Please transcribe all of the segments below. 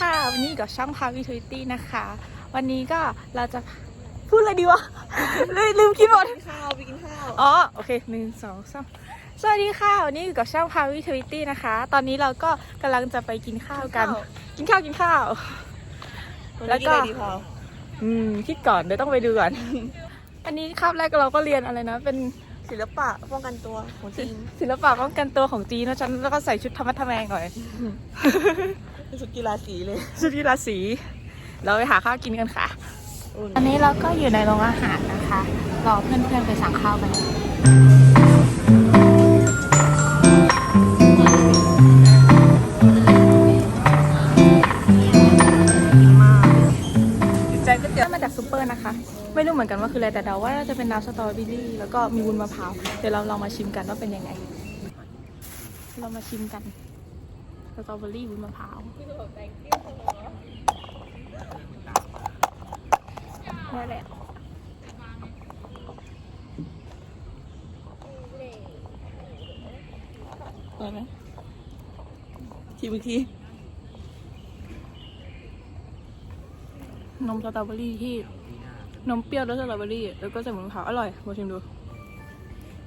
ค่ะ วันนี้อยู่กับช่องพาวิทวิตี้นะคะ วันนี้ก็เราจะพูดอะไรดีวะลืมลืมคิดหมดกินข้าวไปกินข้าวอ๋อโอเคหนึ่งสองสามสวัสดีค่ะ วันนี้อยู่กับช่องพาวิทวิตี้นะคะ ตอนนี้เราก็กำลังจะไปกินข้าวกัน กินข้าวกินข้าว แล้แล้ววก็ก็ดีพออืมคิดก่อนเดี๋ยวต้องไปดูก่อนอันนี้คาบแรกเราก็เรียนอะไรนะ เป็นศิลปะป้องกันตัวของจีนศิลปะป้องกันตัวของจีนนะฉันแล้วก็ใส่ชุดธรรมะทะแมงหน่อย เป็นสุดกีฬาสีเลย ชุดกีฬาสี เราไปหาข้าวกินกันค่ะอุ่นอันนี้เราก็อยู่ในโรงอาหารนะคะ รอเพื่อนๆไปสั่งข้าวกันมากใจก๋วยเตี๋ยวมาจากซูเปอร์นะคะ ไม่รู้เหมือนกันว่าคืออะไรแต่เดาว่าน่าจะเป็นน้ำสตรอเบอรี่แล้วก็มีวุ้นมะพร้าว เดี๋ยวเราลองมาชิมกันว่าเป็นยังไง เรามาชิมกัน สตรอเบอรี่วุ้นมะพร้าวได้แล้วอร่อยไหมชิมอีกทีนมสตรอเบอรี่ที่นมเปรี้ยวแล้วสตรอเบอรี่แล้วก็ใส่วุ้นมะพร้าวอร่อยมาชิมดู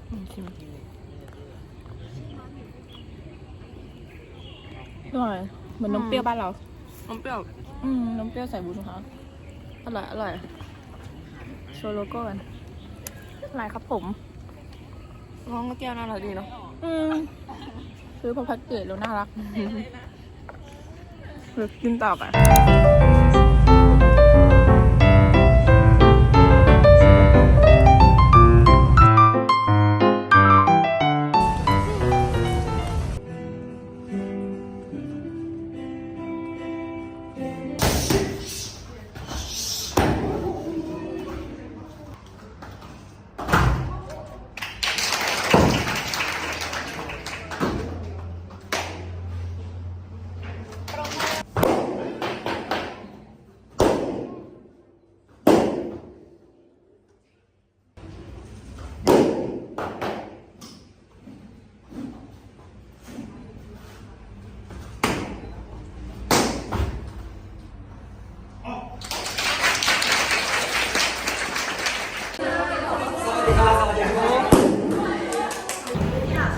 อืมชิม อร่อยเหมือนนมเปรี้ยวบ้านเรา น้ำเปรี้ยว อืมนมเปรี้ยวใส่บุญครับอร่อย อร่อย โชว์โลโก้กันอะไรครับผม น้องก็แก้วน่ารักดีเนาะ อืมซื้อเพราะแพ็กเกจแล้วน่ารักเดี๋ยวกินต่อไป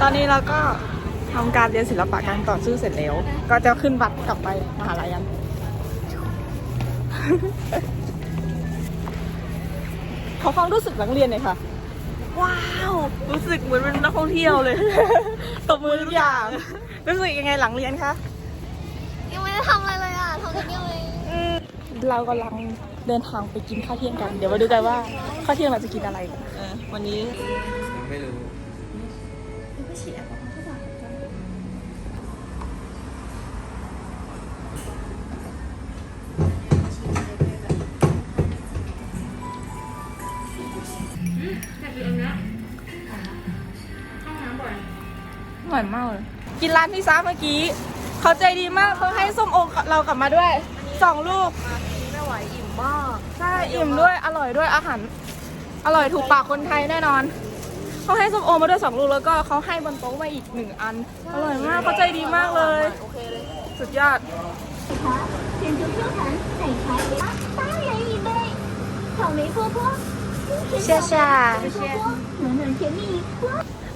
ตอนนี้เราก็ทำการเรียนศิลปะการต่อสู้เสร็จแล้ว ก็จะขึ้นบัตรกลับไปมหาลัยกันขอความรู้สึกหลังเรียนหน่อยค่ะ ว้าว รู้สึกเหมือนเป็นนักท่องเที่ยวเลย ตบมือทุกอย่าง รู้สึกยังไงหลังเรียนคะ ยังไม่ได้ทำอะไรเลยอะทำนิดเดียวเองเรากำลังเดินทางไปกินข้าวเที่ยงกัน เดี๋ยวมาดูกันว่าข้าวเที่ยงเราจะกินอะไรเออวันนี้ ไม่รู้ อร่อยมากเลย กินร้านพิซซ่าเมื่อกี้ เขาใจดีมากเขาให้ส้มโอเรากลับมาด้วยสองลูก มาทีไม่ไหวอิ่มมาก ใช่อิ่มด้วยอร่อยด้วยอาหาร อร่อยถูกปากคนไทยแน่นอน เขาให้ส้มโอมาด้วยสองลูกแล้วก็เขาให้บนโต๊ะมาอีกหนึ่งอัน อร่อยมากเขาใจดีมากเลย โอเคเลย สุดยอด 点球 Q 弹奶茶八元一杯，草莓波波， เชี่ยชา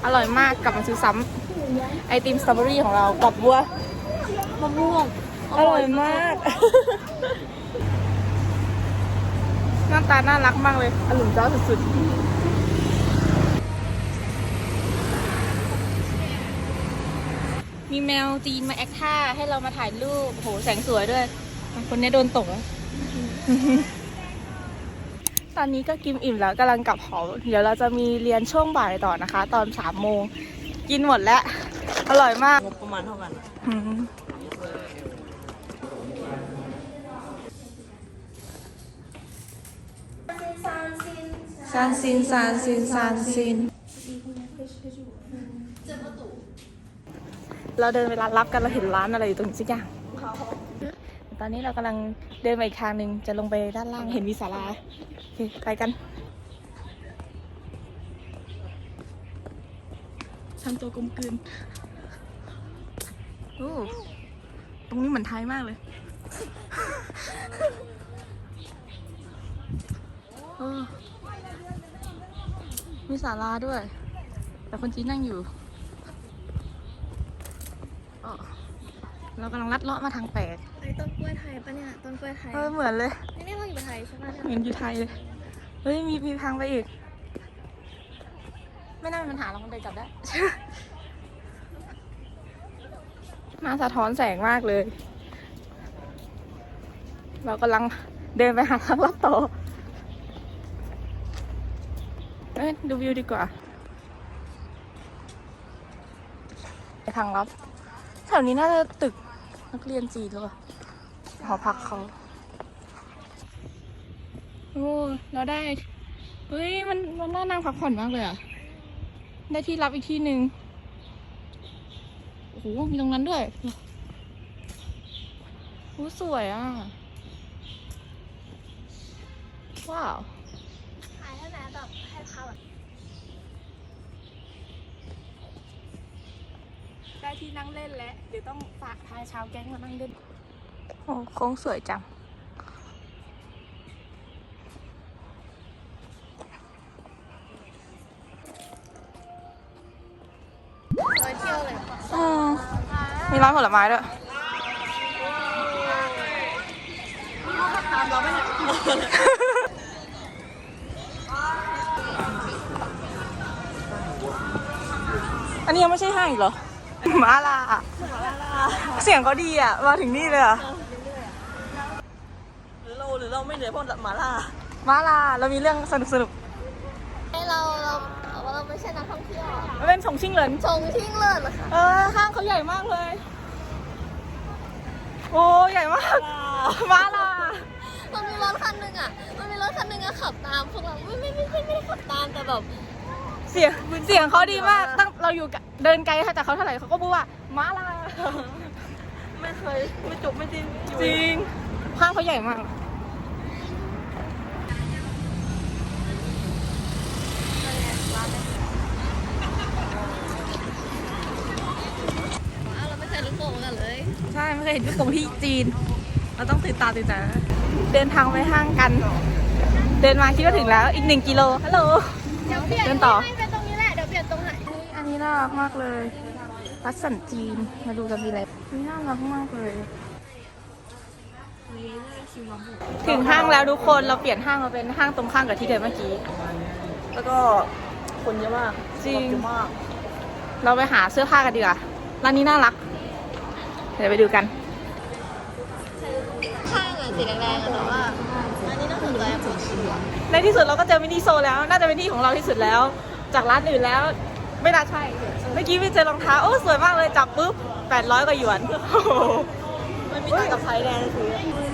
อร่อยมากกลับมาซื้อซ้ำไอติมสตรอเบอรี่ของเรากับวัวมะม่วงอร่อยมากหน้าตาน่ารักมากเลยอลุ่มเจ้าสุดๆ มีแมวจีนมาแอคท่าให้เรามาถ่ายรูปโหแสงสวยด้วย คนนี้โดนตก ตอนนี้ก็กินอิ่มแล้วกำลังกลับหอเดี๋ยวเราจะมีเรียนช่วงบ่ายต่อนะคะ ตอนสามโมงกินหมดแล้ว อร่อยมากงบประมาณเท่ากันอะอืมซานซินซานซินซานซิน เราเดินไปร้านลับกันเราเห็นร้านอะไรอยู่ตรงนี้สักอย่าง ตอนนี้เรากำลังเดินไปอีกทางหนึ่งจะลงไปด้านล่างเห็นมีศาลาโอเคไปกันทำตัวกลมกลืนโอ้ตรงนี้เหมือนไทยมากเลยเออมีศาลาด้วย แต่คนจีนนั่งอยู่อ๋อเรากำลังลัดเลาะมาทางแปลกไอ้ ต้นกล้วยไทยปะเนี่ยต้นกล้วยไทยเออเหมือนเลยนี่นี่เราอยู่ไทยใช่ปะเนี่ยเหมือนอยู่ไทยเลยเฮ้ยมีมีทางไปอีก ไม่น่ามีปัญหาเราคงเดินกลับได้ มาสะท้อนแสงมากเลย เรากำลังเดินไปหาทางลัดต่อเอ้ยดูวิวดีกว่าไปทางลับแถวนี้น่าจะตึกนักเรียนจีนหรือเปล่า หอพักเขาโอ้เราได้เฮ้ยมันมันน่านั่งพักผ่อนมากเลยอะได้ที่รับอีกที่หนึ่งโอ้โหมีตรงนั้นด้วยโอ้สวยอะ ว้าวถ่ายให้แม่แบบให้เขาแบบได้ที่นั่งเล่นแล้วเดี๋ยวต้องฝากพาชาวแก๊งมานั่งเล่น โอ้โค้งสวยจังไปเที่ยวเลยอืมมีร้านผลไม้ด้วยตามเราไม่เนี่ยอันนี้ยังไม่ใช่ห้างอีกเหรอ มาลา เสียงเขาดีอะ มาถึงนี่เลยอะห รือเราหรือเราไม่เหนื่อยเพราะหมาล่ามาลาเรามีเรื่องสนุกสนุกให้เราเราเราไม่ใช่นักท่องเที่ยวๆมันเป็นฉงชิ่งเหรินชงชิ่งเลิศเหรอคะเออห้างเขาใหญ่มากเลย โอ้ใหญ่มากมาลามันมีรถคันหนึ่งอะ มันมีรถคันหนึ่งอะขับตามพวกเราไม่ไม่ไม่ไม่ไม่ได้ขับตามแต่แบบเสียงเสียงเขาดีมากตั้งเราอยู่กับเดินไกลจากเขาเท่าไหร่เขาก็พูดว่ามาลาไม่เคยไม่จบไม่จริงจริงห้างเขาใหญ่มาก อ้าวเราไม่เคยรู้โกงกันเลย ใช่ ไม่ เคยเห็นลูกโป่งที่จีน เราต้องตื่นตาตื่นใจเดินทางไปห้างกัน เดินมาคิดว่าถึงแล้วอีกหนึ่งกิโลฮัลโหล เดี๋ยวเปลี่ยนเดินต่อให้เป็นตรงนี้แหละ เดี๋ยวเปลี่ยนตรงไหนอันนี้น่ารักมากเลยรัสสันจีนมาดูกันมีอะไรนี่น่ารักมากเลยถึงห้างแล้วทุกคนเราเปลี่ยนห้างมาเป็นห้างตรงข้ามกับที่เดิมเมื่อกี้ แล้วก็คนเยอะมากจริงเยอะมากเราไปหาเสื้อผ้ากันดีกว่าร้านนี้น่ารัก เดี๋ยวไปดูกันข้างอะสีแดงๆอะแต่ว่าอันนี้น่าสนใจผมชัวในที่สุดเราก็เจอมินิโซแล้ว น่าจะเป็นที่ของเราที่สุดแล้ว จากร้านอื่นแล้ว ไม่น่าใช่ เมื่อกี้ไปเจอรองเท้าโอ้สวยมากเลยจับปุ๊บแปดร้อยกว่าหยวนมันมีตังกับไซแดงคือ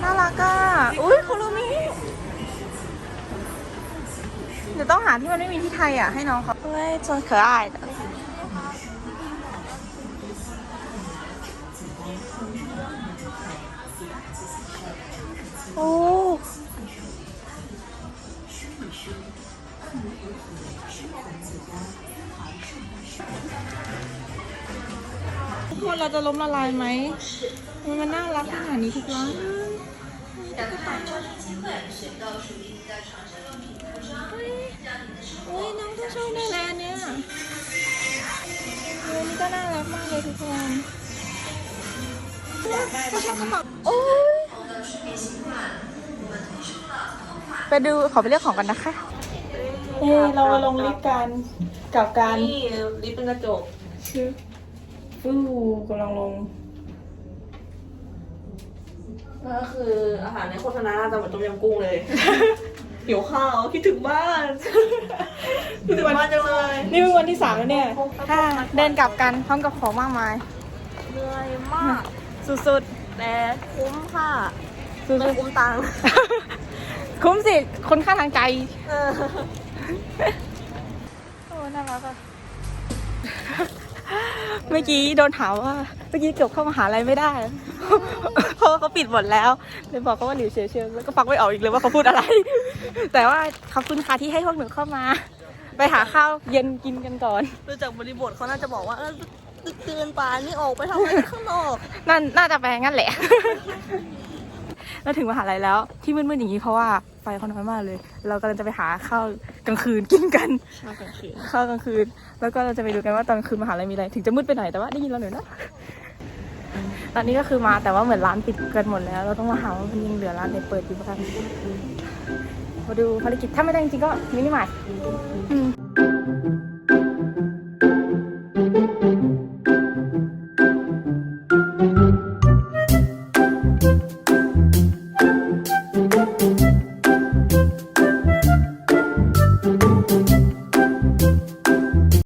น่ารักอะอุ้ยคุรุมิเดี๋ยวต้องหาที่มันไม่มีที่ไทยอะให้น้องเขาเฮ้ยจนเขออาย ทุกคนเราจะล้มละลายไหม มันมันน่ารักขนาดนี้ทุกร้านโอ้ยน้องก็ชอบแน่เลยอันเนี้ยเออนี่ก็น่ารักมากเลยทุกคนโอ้ยไปดูขอไปเลือกของกันนะคะ เอ้เรามาลงลิฟต์กัน กับการนี่ลิฟต์เป็นกระจกชื่อฟูกำลังลง ก็คืออาหารในโฆษณาจะเหมือนต้มยำกุ้งเลย หิวข้าวคิดถึงบ้านคิดถึงบ้านจังเลยนี่เป็นวันที่สามแล้วเนี่ยค่ะเดินกลับกันพร้อมกับของมากมายเหนื่อยมาก สุดแต่คุ้มค่ะๆสุดไม่คุ้มตังค์ๆคุ้มสิคนค่าทางใจเออโอ้ น่ารักอะเมื่อกี้โดนถามว่า เมื่อกี้เกือบเข้ามหาลัยไม่ได้ เพราะว่าเขาปิดหมดแล้ว เลยบอกเขาว่าหลิวเฉียวเชียวแล้วก็ฟังไม่ออกอีกเลยว่าเขาพูดอะไร แต่ว่าขอบคุณค่ะที่ให้พวกหนูเข้ามา ไปหาข้าวเย็นกินกันก่อน ดูจากบริบทเขาน่าจะบอกว่าเออตึกเตือนป่านนี่ออกไปทำอะไรข้างนอกนั่นน่าจะแปลงั้นแหละ เราถึงมหาลัยแล้วที่มืดๆอย่างนี้เพราะว่าไฟเขาน้อยมากเลย เรากำลังจะไปหาข้าว กลางคืนกินกันชากลางคืนข้าวกลางคืน แล้วก็เราจะไปดูกันว่าตอนกลางคืนมหาลัยมีอะไร ถึงจะมืดไปหน่อยแต่ว่าได้ยินเราหน่อยนะตอนนี้ก็คือมาแต่ว่าเหมือนร้านปิดกันหมดแล้ว เราต้องมาหาว่ามันยังเหลือร้านไหนเปิดอยู่บ้างมาดูภารกิจถ้าไม่ได้จริงๆก็มินิมาร์ทอืม